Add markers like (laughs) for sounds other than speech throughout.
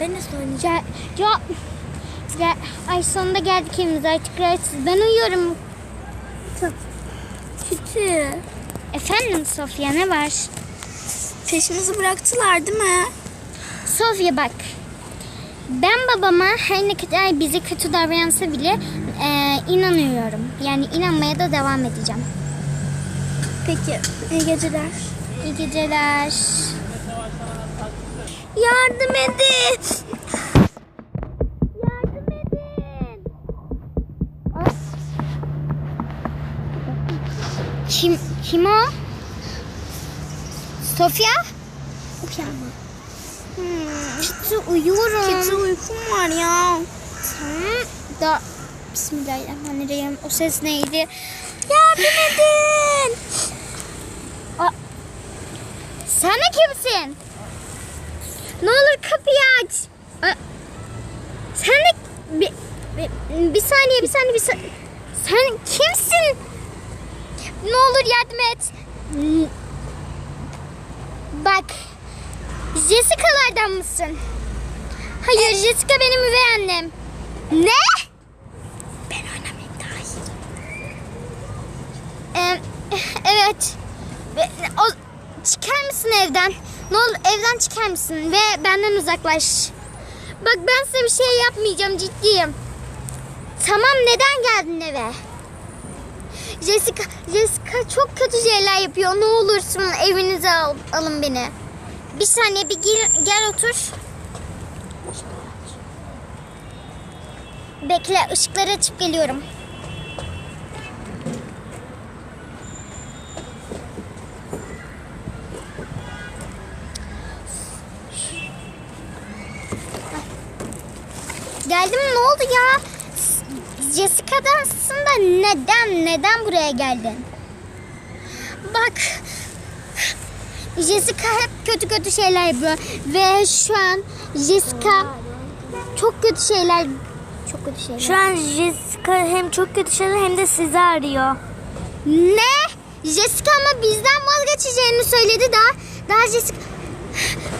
Ben nasıl oynayacağım? Ya, ya, ya, ay sonunda geldik evimize artık rahatsız. Ben uyuyorum. Kötü. Efendim Sofya ne var? Peşimizi bıraktılar değil mi? Sofya bak. Ben babama her ne kadar bize kötü davransa bile e, inanıyorum. Yani inanmaya da devam edeceğim. Peki. İyi geceler. İyi geceler. Yardım edin. Yardım edin. Kim, kim o? Sofya? Uyanma. Hmm, kötü uyuyorum. Kötü uykum var ya. Tamam. Da Bismillahirrahmanirrahim. O ses neydi? Yardım edin. Sen de kimsin? Ne olur kapıyı aç. Sen de bir, bir, bir saniye bir saniye bir saniye. Sen kimsin? Ne olur yardım et. Bak. Jessica'lardan mısın? Hayır Jessica benim üvey annem. Ne? Ben oynamayayım daha iyi. Ee, evet. Ve- O, çıkar mısın evden? Ne olur evden çıkar mısın ve benden uzaklaş. Bak ben size bir şey yapmayacağım ciddiyim. Tamam neden geldin eve? Jessica, Jessica çok kötü şeyler yapıyor. Ne olursun evinize al, alın beni. Bir saniye bir gel, gel otur. Bekle ışıkları açıp geliyorum. Geldim ne oldu ya? Jessica'dansın da neden neden buraya geldin? Bak Jessica hep kötü kötü şeyler yapıyor ve şu an Jessica çok kötü şeyler çok kötü şeyler. Şu an Jessica hem çok kötü şeyler hem de sizi arıyor. Ne? Jessica ama bizden vazgeçeceğini söyledi daha. Daha Jessica...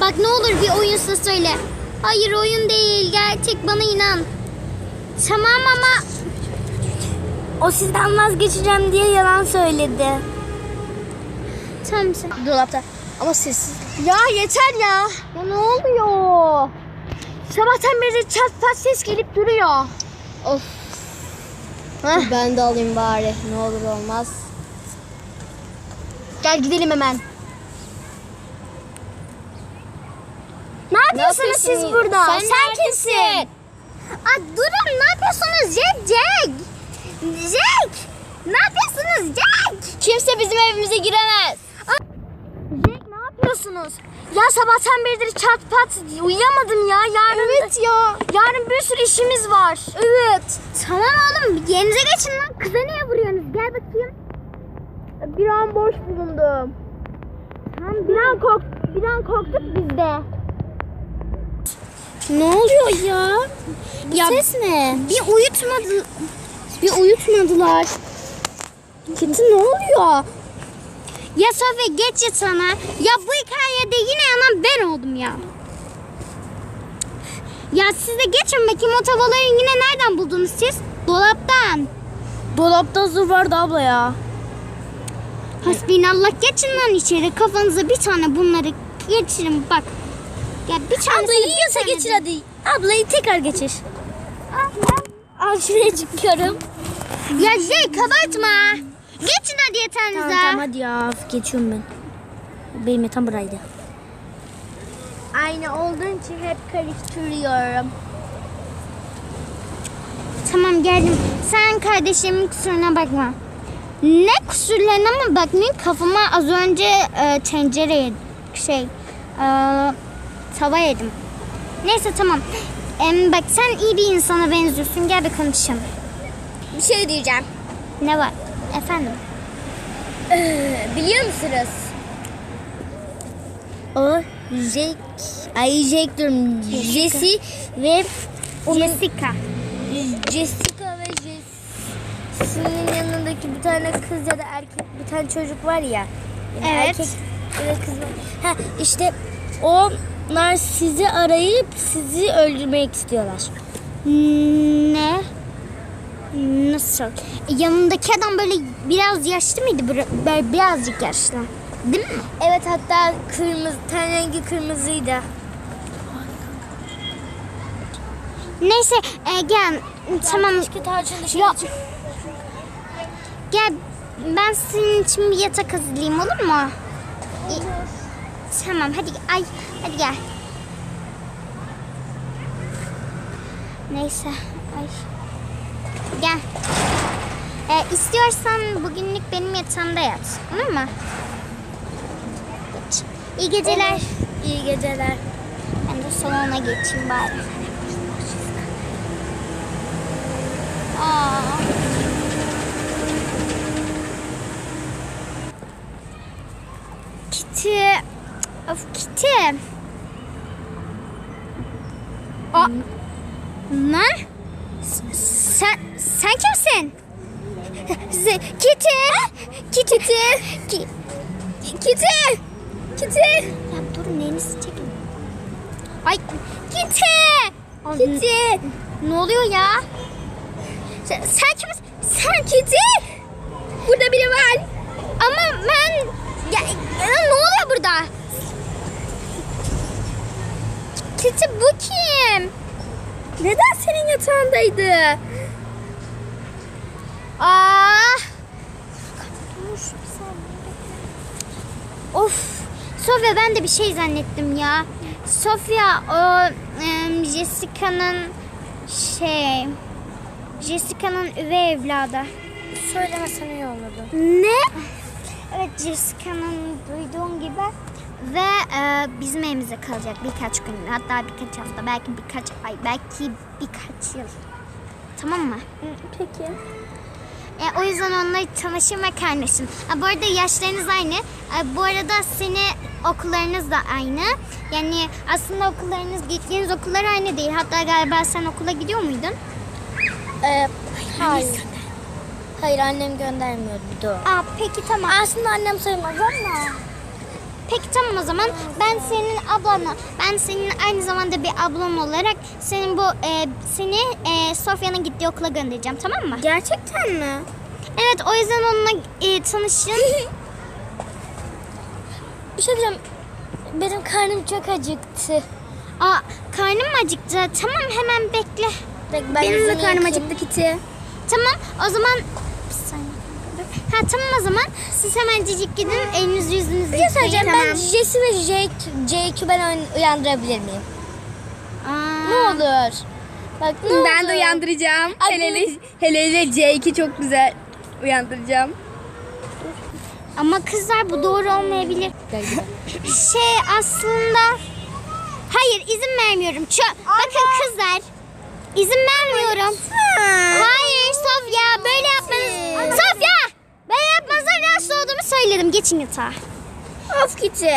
Bak ne olur bir oyunsa söyle. Hayır oyun değil gerçek bana inan. Tamam ama O sizden vazgeçeceğim diye yalan söyledi. tamam sen. Dolapta. Ama sessiz. Ya yeter ya. Ya ne oluyor? Sabahtan beri çat pat ses gelip duruyor. Of. Ben de alayım bari. Ne olur olmaz. Gel gidelim hemen. Ne yapıyorsunuz siz burada? Sen Sen, kimsin? Aa, durun ne yapıyorsunuz Jack Jack? Jack! Ne yapıyorsunuz Jack? Kimse bizim evimize giremez. Jack ne yapıyorsunuz? Ya sabahtan beridir çat pat uyuyamadım ya. Yarın Evet ya. Yarın bir sürü işimiz var. Evet. Tamam oğlum yerinize geçin lan. Kıza niye vuruyorsunuz? Gel bakayım. Bir an boş bulundum. Tamam bir an kork bir an korktuk biz de. Ne oluyor ya? Bu Ya- ses ne? Bir uyutmadı. Bir uyutmadılar. Kitty ne oluyor? Ya Sofi geç yatağına. Ya bu hikayede yine yanan ben oldum ya. Ya siz de geçin bakayım o tavaları yine nereden buldunuz siz? Dolaptan. Dolapta hazır vardı abla ya. Hasbinallah geçin lan içeri. Kafanıza bir tane bunları geçirin bak. Ya bir tane Abla yiyorsa geçir hadi. Ablayı tekrar geçir. Al şuraya çıkıyorum. Ya şey kabartma. Geçin hadi yatağınıza. Tamam tamam hadi ya geçiyorum ben. Benim yatağım buraydı. Aynı olduğun için hep karıştırıyorum. Tamam geldim. Sen kardeşimin kusuruna bakma. Ne kusurlarına mı bakmayayım? Kafama az önce e, tencere yedim. Şey, e, tava yedim. Neyse tamam. Em, bak sen iyi bir insana benziyorsun. Gel bir konuşalım. Bir şey diyeceğim. Ne var? Efendim? Biliyor musunuz? O Jack, ay Jack diyorum. Jesse ve onun Jessica. Jessica ve Jesse'nin yanındaki bir tane kız ya da erkek bir tane çocuk var ya. Yani Evet. Erkek ya da kız var. Ha işte o Onlar sizi arayıp sizi öldürmek istiyorlar. Ne? Nasıl? E, yanındaki adam böyle biraz yaşlı mıydı? Böyle- birazcık yaşlı. Değil mi? Evet hatta kırmızı, ten rengi kırmızıydı. Neyse e, gel. Tamam. Keşke tarçın dışarı Ya. çık. Gel ben senin için bir yatak hazırlayayım olur mu? İyi. Tamam hadi ay hadi gel. Neyse ay. Gel. E, istiyorsan bugünlük benim yatağımda yat. Olur mu? Geç. İyi geceler. İyi geceler. Ben de salona geçeyim bari. Aa. Kitty. Of Kitty. Aa. S- Sen, sen kimsin? (laughs) Kitty. Kitty. Ki- Kitty. Kitty. Ya dur neyinizi çekin. Ay Kitty. Kitty. Ne oluyor ya? Sen, sen kimsin? Sen Kitty. Burada biri var. Ama ben... Ya, ya ne oluyor burada? Kitty bu kim? Neden senin yatağındaydı? Saniye. Of. Sofya ben de bir şey zannettim ya. Sofya o Jessica'nın şey Jessica'nın üvey evladı. Söylemesen iyi olurdu. Ne? Evet Jessica'nın duyduğum gibi ve e, bizim evimizde kalacak birkaç gün hatta birkaç hafta belki birkaç ay belki birkaç yıl. Tamam mı? Peki. E, o yüzden onları tanışın ve kaynaşın. Ha, bu arada yaşlarınız aynı. E, bu arada seni okullarınız da aynı. Yani aslında okullarınız gittiğiniz okullar aynı değil. Hatta galiba sen okula gidiyor muydun? Ee, hayır. Hayır annem göndermiyordu. Aa peki tamam. Aslında annem sayılmaz ama. Peki tamam o zaman ben senin ablanla ben senin aynı zamanda bir ablan olarak senin bu e, seni e, Sofya'nın gittiği okula göndereceğim tamam mı? Gerçekten mi? Evet o yüzden onunla e, tanışın. (laughs) Bir şey diyeceğim. Benim karnım çok acıktı. Aa karnım mı acıktı? Tamam hemen bekle. Bek, Benim de karnım acıktı Kiti. Tamam o zaman bir saniye. Ha tamam o zaman siz hemen cicik gidin elinizi yüzünüzü Bir şey söyleyeceğim. Ben Jesse ve Jake, Jake'ü ben uyan- uyandırabilir miyim? Aa, Ne olur. Bak ne olur. Ben de uyandıracağım. Ay, hele, hele, hele hele Jake'i çok güzel uyandıracağım. Ama kızlar bu doğru olmayabilir. Şey aslında hayır izin vermiyorum. Çö- Bakın kızlar izin vermiyorum. Hayır Sofya böyle yapmanız. Sofya böyle yapmanızdan söyledim. Geçin yatağa. Of Kiti.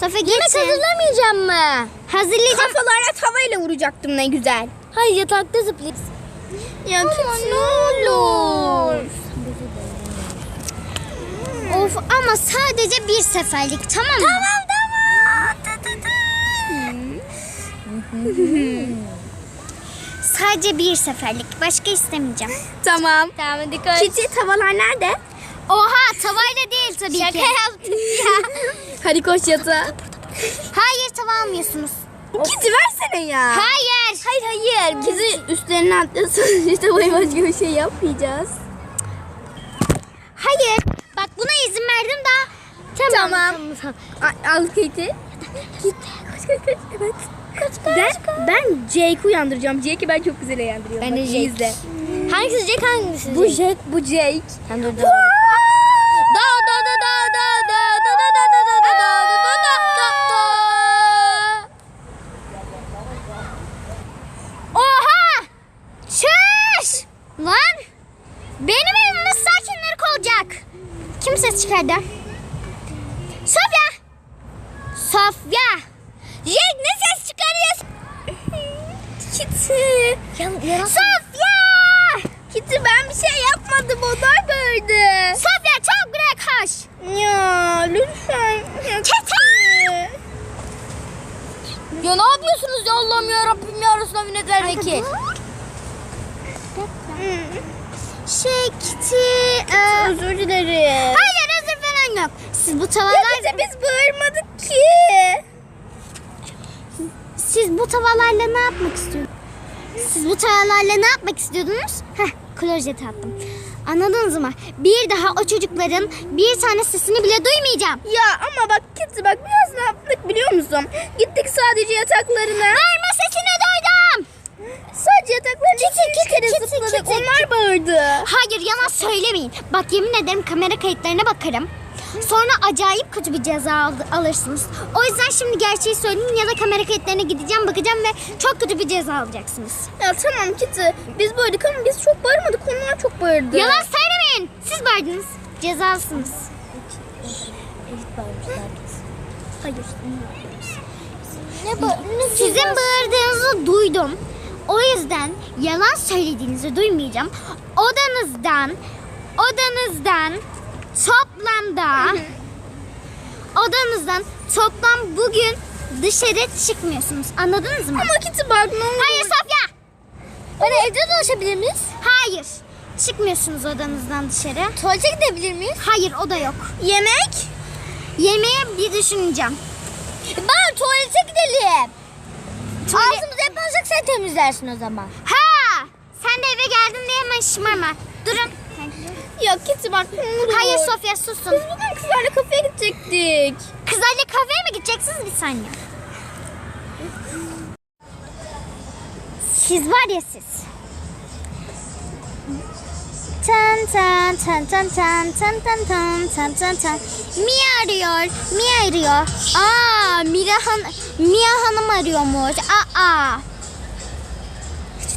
Sofya geçin. Yemek hazırlamayacağım mı? Hazırlayacağım. Kafalara tavayla vuracaktım ne güzel. Hayır yatakta zıplayayım. Ya Kiti ne olur. Of ama sadece bir seferlik tamam mı? Tamam Sadece bir seferlik. Başka istemeyeceğim. Tamam. Tamam hadi koş. Kiti tavalar nerede? Oha tavayla değil tabii Şaka ki. yaptım (laughs) Hadi koş yatağa. Hayır tava almıyorsunuz. Kiti versene ya. Hayır. Hayır hayır. Kiti üstlerine atlasın. (laughs) İşte bu başka bir şey yapmayacağız. Hayır. Bak buna izin verdim daha. Tamam. Al, al Kiti. Git. Koş koş koş. Evet. Ben, ben Jake'i uyandıracağım. Jake'i ben çok güzel uyandırıyorum. Ben de Jake. Hangisi Jake hangisi Bu Jake? Jake, bu Jake. Sen dur dur. Çıkardı? Sofya! Sofya! Jake ne ses çıkarıyorsun? Kitty. Sofya! Kitty ben bir şey yapmadım. Onlar böyle. Sofya çabuk buraya koş. Ya lütfen. Ya, Kitty! musunuz ya Allah'ım ya Rabbim ya Resulallah minnet vermek ki. Şey Kitty. e, Özür dilerim. hayır. Siz bu tavalar... biz bağırmadık ki. Siz bu tavalarla ne yapmak istiyordunuz? Siz bu tavalarla ne yapmak istiyordunuz? Heh, klozete attım. Anladınız mı? Bir daha o çocukların bir tane sesini bile duymayacağım. Ya ama bak Kitty bak biraz ne yaptık biliyor musun? Gittik sadece yataklarına. Bağırma sesini duydum. Sadece yataklarına iki Kitty, kere Kitty, zıpladık. Kitty, Onlar bağırdı. Hayır yalan söylemeyin. Bak yemin ederim kamera kayıtlarına bakarım. Sonra acayip kötü bir ceza al- alırsınız. O yüzden şimdi gerçeği söyleyin ya da kamera kayıtlarına gideceğim bakacağım ve çok kötü bir ceza alacaksınız. Ya tamam Kitty biz bağırdık ama biz çok bağırmadık. Onlar çok bağırdı. Yalan söylemeyin. Siz bağırdınız. Cezalısınız. Hayır. Ne bu? Ne Sizin bağırdığınızı duydum. O yüzden yalan söylediğinizi duymayacağım. Odanızdan, odanızdan toplamda, odanızdan toplam bugün dışarı çıkmıyorsunuz. Anladınız mı? Ama Kitty bak ne olur. Hayır Sofya. Bana evde dolaşabilir miyiz? Hayır. Çıkmıyorsunuz odanızdan dışarı. Tuvalete gidebilir miyiz? Hayır o da yok. Yemek? Yemeğe bir düşüneceğim. Ben tuvalete gidelim. Tuvalet- Ağzımızı hep alacak sen temizlersin o zaman. Ha! Sen de eve geldin diye hemen şımarma. Durun. Ya Kitty bak. Hayır Sofya susun. Biz bugün kızlarla kafeye gidecektik. Kızlarla kafeye mi gideceksiniz bir saniye? Siz var ya siz. Tan tan tan tan tan tan tan tan tan tan tan. Mia arıyor. Mia arıyor. Aa Mira Han Mia Hanım arıyormuş. Aa.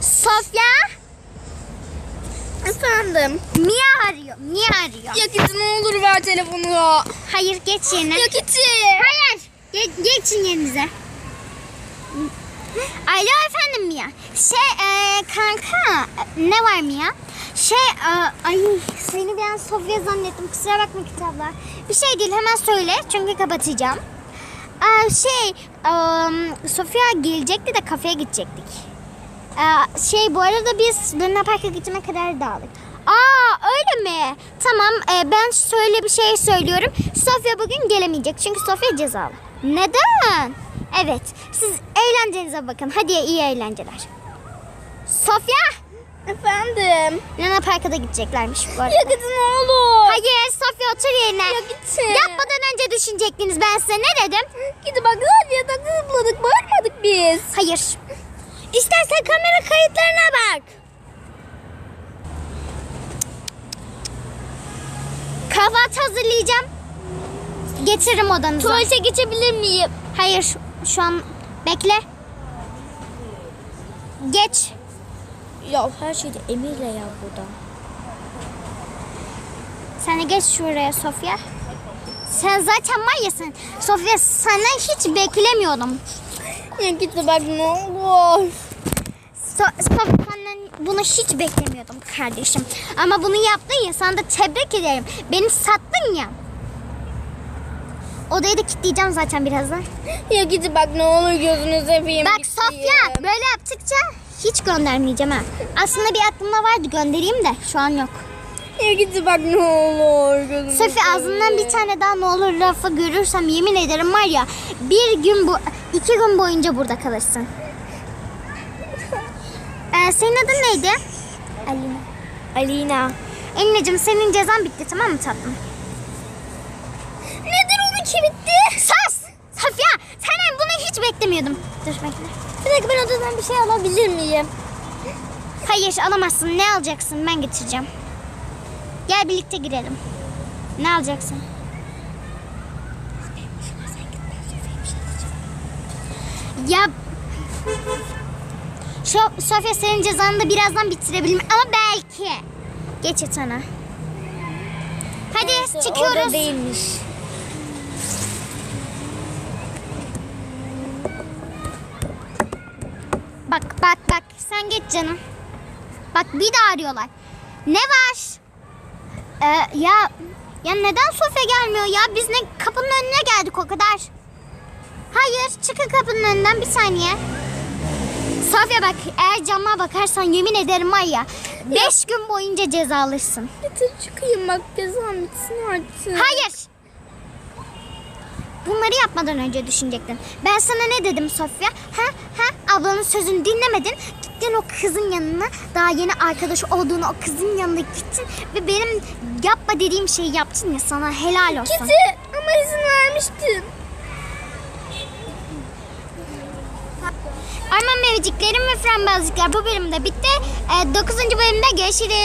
Sofya Efendim. Mia arıyor. Mia arıyor. Ya Kitty ne olur ver telefonu. Hayır geç yerine. Ya Kitty. Hayır. Ge- geçin yerinize. Alo efendim Mia. Şey e, kanka ne var Mia? Şey e, ay seni bir an Sofya zannettim. Kusura bakma kitaplar. Bir şey değil hemen söyle çünkü kapatacağım. E, şey e, Sofya gelecekti de kafeye gidecektik. E, şey bu arada biz Luna Park'a gitme kadar dağıldık. Aa öyle mi? Tamam e, ben şöyle bir şey söylüyorum. Sofya bugün gelemeyecek çünkü Sofya cezalı. Neden? Evet siz eğlencenize bakın. Hadi iyi eğlenceler. Sofya Efendim. Luna Park'a da gideceklermiş bu arada. Ya ne olur. Hayır Sofya otur yerine. Ya Kitty. Yapmadan önce düşünecektiniz ben size ne dedim? Kitty bak sadece yatakta zıpladık. Bağırmadık biz. Hayır. İstersen kamera kayıtlarına bak. Kahvaltı hazırlayacağım. Getiririm odanıza. Tuvalete geçebilir miyim? Hayır şu, şu an bekle. Geç. Ya her şeyde emirle ya burada. Sen de geç şuraya Sofya. Sen zaten var ya sen. Sofya senden hiç beklemiyordum. Ya Kitty bak ne olur. So, senden bunu hiç beklemiyordum kardeşim. Ama bunu yaptın ya sana da tebrik ederim. Beni sattın ya. Odayı da kilitleyeceğim zaten birazdan. Ya Kitty bak ne olur gözünü seveyim. Bak gittiğim. Sofya böyle yaptıkça hiç göndermeyeceğim ha. Aslında bir aklımda vardı göndereyim de şu an yok. Ya Kitty bak ne olur gözünü Sofya ağzından bir tane daha ne olur lafı görürsem yemin ederim var ya bir gün bu iki gün boyunca burada kalırsın. Ee, senin adın neydi? Alina. Alina. Elineciğim senin cezan bitti tamam mı tatlım? Nedir onunki bitti? Sus! Sofya senden bunu hiç beklemiyordum. Dur bekle. Bir dakika ben odadan bir şey alabilir miyim? Hayır alamazsın. Ne alacaksın? Ben getireceğim. Gel birlikte girelim. Ne alacaksın? Ya şu Sofya senin cezanı da birazdan bitirebilirim ama belki. Geç yatağına. Hadi Orada çıkıyoruz. değilmiş. Bak bak bak sen geç canım. Bak bir daha arıyorlar. Ne var? Ee, ya ya neden Sofya gelmiyor ya? Biz ne kapının önüne geldik o kadar. Hayır çıkın kapının önünden bir saniye. Safya bak eğer cama bakarsan yemin ederim var ya 5 gün boyunca ceza alırsın. Getir çıkayım bak cezam bitsin artık. Hayır. Bunları yapmadan önce düşünecektin. Ben sana ne dedim Sofya? Ha ha ablanın sözünü dinlemedin. Gittin o kızın yanına. Daha yeni arkadaş olduğunu o kızın yanına gittin. Ve benim yapma dediğim şeyi yaptın ya sana helal olsun. Gitti ama izin vermiştin. Arman Mevciklerim ve Frambazlıklar bu bölümde bitti. 9. bölümde görüşürüz.